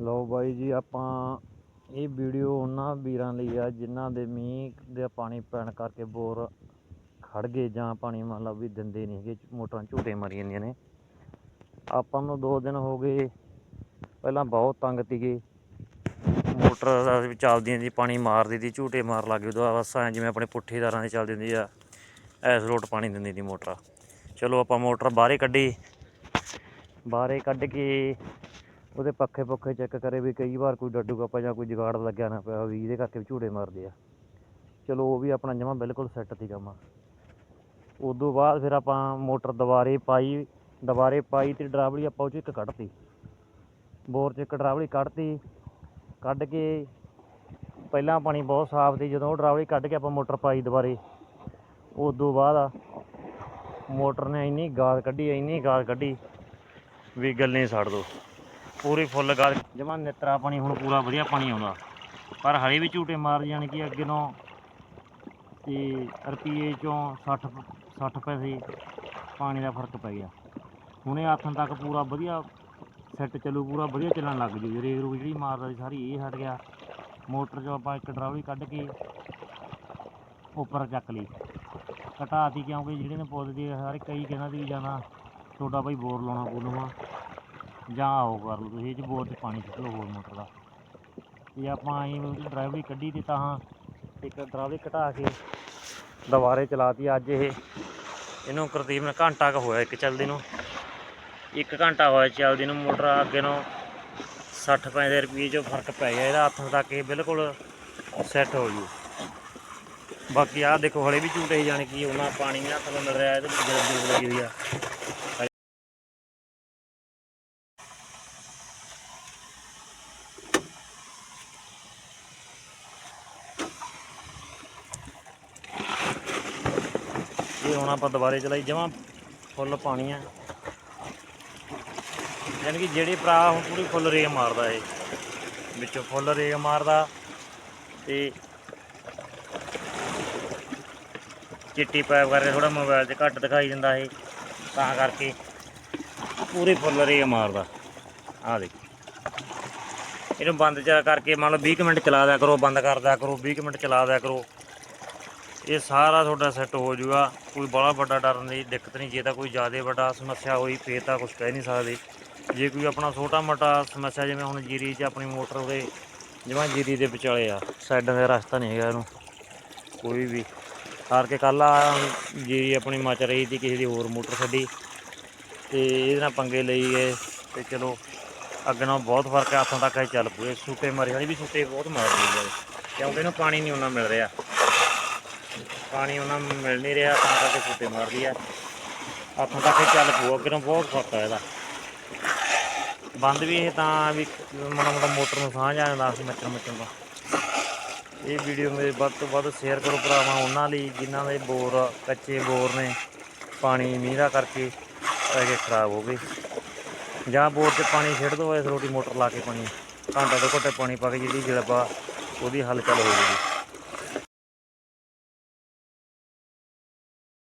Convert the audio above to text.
ਲਓ ਬਾਈ ਜੀ, ਆਪਾਂ ਇਹ ਵੀਡੀਓ ਉਹਨਾਂ ਵੀਰਾਂ ਲਈ ਆ ਜਿਨ੍ਹਾਂ ਦੇ ਮੀਂਹ ਦੇ ਪਾਣੀ ਪੈਣ ਕਰਕੇ ਬੋਰ ਖੜ ਗਏ ਜਾਂ ਪਾਣੀ ਮੰਨ ਲਓ ਵੀ ਦਿੰਦੇ ਨਹੀਂ ਹੈਗੇ, ਮੋਟਰਾਂ ਝੂਟੇ ਮਾਰੀ ਜਾਂਦੀਆਂ ਨੇ। ਆਪਾਂ ਨੂੰ 2 ਦਿਨ ਹੋ ਗਏ, ਪਹਿਲਾਂ ਬਹੁਤ ਤੰਗ ਤੀਗੇ ਮੋਟਰ ਦਾ ਵੀ ਚੱਲਦੀਆਂ ਜੀ ਪਾਣੀ ਮਾਰਦੀ ਦੀ ਝੂਟੇ ਮਾਰ ਲੱਗ ਗਏ, ਉਦੋਂ ਬਸ ਐਂ ਜਿਵੇਂ ਆਪਣੇ ਪੁੱਠੇ ਦਾਰਾਂ ਦੀ ਚੱਲਦੀ ਹੁੰਦੀ ਆ ਐਸ ਰੋਟ ਪਾਣੀ ਦਿੰਦੀ ਦੀ ਮੋਟਰ। ਚਲੋ ਆਪਾਂ ਮੋਟਰ ਬਾਹਰੇ ਕੱਢੀ, ਬਾਹਰੇ ਕੱਢ ਕੇ ਉਹਦੇ ਪੱਖੇ ਪੁੱਖੇ ਚੈੱਕ ਕਰੇ ਵੀ ਕਈ ਵਾਰ ਕੋਈ ਡੱਡੂ ਕੱਪਾ ਜਾਂ ਕੋਈ ਜਗਾੜ ਲੱਗਿਆ ਨਾ ਪਿਆ ਵੀ ਇਹਦੇ ਕਰਕੇ ਵੀ ਝੂੜੇ ਮਾਰਦੇ ਆ। ਚਲੋ ਉਹ ਵੀ ਆਪਣਾ ਜਮਾ ਬਿਲਕੁਲ ਸੈੱਟ ਸੀ ਕੰਮ ਉਦੋਂ ਬਾਅਦ ਫਿਰ ਆਪਾਂ ਮੋਟਰ ਦੁਬਾਰੇ ਪਾਈ ਦੁਬਾਰੇ ਪਾਈ ਤੇ ਡਰਾਵਲੀ ਆਪਾਂ ਉਹ 'ਚ ਇੱਕ ਕੱਢਤੀ। ਬੋਰ 'ਚ ਇੱਕ ਡਰਾਵਲੀ ਕੱਢਤੀ, ਕੱਢ ਕੇ ਪਹਿਲਾਂ ਪਾਣੀ ਬਹੁਤ ਸਾਫ਼ ਸੀ, ਜਦੋਂ ਉਹ ਡਰਾਵਲੀ ਕੱਢ ਕੇ ਆਪਾਂ ਮੋਟਰ ਪਾਈ ਦੁਬਾਰੇ। ਉਦੋਂ ਬਾਅਦ ਮੋਟਰ ਨੇ ਇੰਨੀ ਗਾਲ ਕੱਢੀ, ਇੰਨੀ ਗਾਲ ਕੱਢੀ ਵੀ ਗੱਲੇ ਛੱਡ ਦੋ। ਪੂਰੀ ਫੁੱਲ ਗਾਲ। ਜਮਾ ਨਿਤਰਾ ਪਾਣੀ ਹੁਣ ਪੂਰਾ ਵਧੀਆ ਪਾਣੀ ਆਉਂਦਾ। ਪਰ ਹਲੇ ਵੀ ਝੂਟੇ ਮਾਰ ਜਾਣ ਕਿ ਅੱਗੇ ਨੂੰ ਤੇ ਰੁਪਈਏ ਚੋਂ 60 60 ਪੈਸੇ ਪਾਣੀ ਦਾ ਫ਼ਰਕ ਪੈ ਗਿਆ। ਹੁਣੇ ਇਹ ਆਥਣ ਤੱਕ ਪੂਰਾ ਵਧੀਆ ਸੈੱਟ ਚੱਲੂ, ਪੂਰਾ ਵਧੀਆ ਚੱਲਣ ਲੱਗ ਜੂ। ਰੇਗ ਰੂਗ ਜਿਹੜੀ ਮਾਰਦਾ ਸੀ, ਸਾਰੀ ਇਹ ਹਟ ਗਿਆ। ਮੋਟਰ 'ਚੋਂ ਆਪਾਂ ਇੱਕ ਡਰਾਵਲੀ ਕੱਢ ਕੇ ਉੱਪਰ ਚੱਕ ਲਈ। ਘਟਾਤੀ ਕਿਉਂਕਿ ਜਿਹੜੇ ਨੇ ਪੁੱਛਦੇ ਆ ਸਾਰੇ ਕਈ ਕਹਿੰਦਾ ਵੀ ਜਾਣਾ ਤੁਹਾਡਾ ਭਾਈ ਬੋਰ ਲਾਉਣਾ ਪਊਗਾ ਜਾਂ ਆਓ ਕਰ ਲਓ, ਤੁਸੀਂ ਇਹ 'ਚ ਬੋਰ 'ਚ ਪਾਣੀ ਸੁੱਟ ਲਓ ਹੋਰ ਮੋਟਰ ਦਾ। ਤੇ ਆਪਾਂ ਆਈ ਡਰਾਈਵਰੀ ਕੱਢੀ ਤੇ ਤਾਂ ਇੱਕ ਡਰਾਈਵਰੀ ਘਟਾ ਕੇ ਦੁਬਾਰੇ ਚਲਾਤੀ ਅੱਜ ਇਹ। ਇਹਨੂੰ ਤਕਰੀਬਨ ਘੰਟਾ ਕੁ ਹੋਇਆ ਇੱਕ ਚੱਲਦੀ ਨੂੰ। ਇੱਕ ਘੰਟਾ ਹੋਇਆ ਚੱਲਦੀ ਨੂੰ, ਮੋਟਰ ਅੱਗੇ ਨੂੰ 60 ਪੈਂਦੇ ਰੁਪਏ ਚੋਂ ਫ਼ਰਕ ਪੈ ਗਿਆ, ਇਹਦਾ ਹੱਥ ਤੱਕ ਇਹ ਬਿਲਕੁਲ ਸੈੱਟ ਹੋ ਜੂ ਬਾਕੀ ਆਹ ਦੇਖੋ, ਹਲੇ ਵੀ ਝੂਟੇ ਜਾਣ ਕੀ ਉਹਨਾਂ ਪਾਣੀ ਵੀ ਹੱਥ ਨੂੰ ਮਿਲ ਰਿਹਾ, ਇਹਦੇ ਜਲਦੀ ਲੱਗੀ ਹੋਈ ਆ। ਇਹ ਹੁਣ ਆਪਾਂ ਦੁਬਾਰੇ ਚਲਾਈ ਜਮਾਂ ਫੁੱਲ ਪਾਣੀ ਆ ਯਾਨੀ ਕਿ ਜਿਹੜੇ ਭਰਾ ਹੁਣ ਪੂਰੀ ਫੁੱਲ ਰੇਗ ਮਾਰਦਾ ਇਹ। ਵਿੱਚੋਂ ਫੁੱਲ ਰੇਗ ਮਾਰਦਾ ਤੇ ਚਿੱਟੀ ਪਾਈਪ ਕਰਕੇ ਥੋੜਾ ਮੋਬਾਈਲ 'ਚ ਘੱਟ ਦਿਖਾਈ ਦਿੰਦਾ ਇਹ। ਤਾਂ ਕਰਕੇ ਪੂਰੀ ਫੁੱਲ ਰੇਗ ਮਾਰਦਾ। ਆਹ ਦੇਖ। ਇਹਨੂੰ ਬੰਦ ਕਰਕੇ ਮੰਨ ਲਓ 20 ਕੁ ਮਿੰਟ ਚਲਾ ਦਿਆ ਕਰੋ, ਬੰਦ ਕਰ ਦਿਆ ਕਰੋ 20 ਕੁ ਮਿੰਟ ਚਲਾ ਦਿਆ ਕਰੋ। ਇਹ ਸਾਰਾ ਤੁਹਾਡਾ ਸੈੱਟ ਹੋ ਜਾਊਗਾ। ਕੋਈ ਬੜਾ ਵੱਡਾ ਡਰਨ ਦੀ ਦਿੱਕਤ ਨਹੀਂ। ਜੇ ਤਾਂ ਕੋਈ ਜ਼ਿਆਦਾ ਵੱਡਾ ਸਮੱਸਿਆ ਹੋਈ, ਫੇਰ ਤਾਂ ਕੁਝ ਕਹਿ ਨਹੀਂ ਸਕਦੇ। ਜੇ ਕੋਈ ਆਪਣਾ ਛੋਟਾ ਮੋਟਾ ਸਮੱਸਿਆ, ਜਿਵੇਂ ਹੁਣ ਜੀਰੀ 'ਚ ਆਪਣੀ ਮੋਟਰ ਉਹਦੇ ਜਿਵੇਂ ਜੀਰੀ ਦੇ ਵਿਚਾਲੇ ਆ ਸਾਈਡਾਂ ਦਾ ਰਸਤਾ ਨਹੀਂ ਹੈਗਾ ਇਹਨੂੰ। ਕੋਈ ਵੀ। ਹਾਰ ਕੇ ਕੱਲ ਆ, ਜੀਰੀ ਆਪਣੀ ਮਚ ਰਹੀ ਸੀ, ਕਿਸੇ ਦੀ ਹੋਰ ਮੋਟਰ ਛੱਡੀ। ਤੇ ਇਹਦੇ ਨਾਲ ਪੰਗੇ ਲਈ ਗਏ। ਤੇ ਚਲੋ, ਅੱਗੇ ਨਾਲੋਂ ਬਹੁਤ ਫ਼ਰਕ ਹੈ ਹੱਥੋਂ ਤੱਕ ਇਹ ਚੱਲ ਪੂਏ ਸੂਟੇ ਮਾਰੇ ਵਾਲੀ ਵੀ ਸੂਟੇ ਬਹੁਤ ਮਾਰਦੀ ਹੈ ਕਿਉਂਕਿ ਇਹਨੂੰ ਪਾਣੀ ਨਹੀਂ ਉਹਨਾਂ ਮਿਲ ਰਿਹਾ। ਪਾਣੀ ਉਹਨਾਂ ਨੂੰ ਮਿਲ ਨਹੀਂ ਰਿਹਾ ਤਾਂ ਕਰਕੇ ਸੂਟੇ ਮਾਰਦੀ ਆ ਹੱਥੋਂ ਤੱਕ ਚੱਲ ਪਊ, ਅੱਗੇ ਬਹੁਤ ਫ਼ਰਕ ਆ ਇਹਦਾ। ਬੰਦ ਵੀ ਇਹ ਤਾਂ ਵੀ ਮਾੜਾ ਮੋਟਾ ਮੋਟਰ ਨੂੰ ਸਾਂਝ ਆ ਜਾਂਦਾ ਸੀ ਮੱਚਣ ਮੱਚਣ ਦਾ। ਇਹ ਵੀਡੀਓ ਮੇਰੇ ਵੱਧ ਤੋਂ ਵੱਧ ਸ਼ੇਅਰ ਕਰੋ ਭਰਾਵਾਂ, ਉਹਨਾਂ ਲਈ ਜਿਨ੍ਹਾਂ ਦੇ ਬੋਰ, ਕੱਚੇ ਬੋਰ ਨੇ, ਪਾਣੀ ਮੀਂਹ ਦਾ ਕਰਕੇ ਅਗੇ ਖਰਾਬ ਹੋ ਗਏ। ਜਾਂ ਬੋਰ 'ਚ ਪਾਣੀ ਛੱਡ ਦੋ, ਇਸ ਰੋਟੀ ਮੋਟਰ ਲਾ ਕੇ ਪਾਣੀ ਘੰਟਾ ਤੋਂ ਘੰਟੇ ਪਾਣੀ ਪਾ ਕੇ ਜਿਹੜੀ ਜਲਬਾ ਉਹਦੀ ਹਲ ਚੱਲ ਹੋ ਜੂਗੀ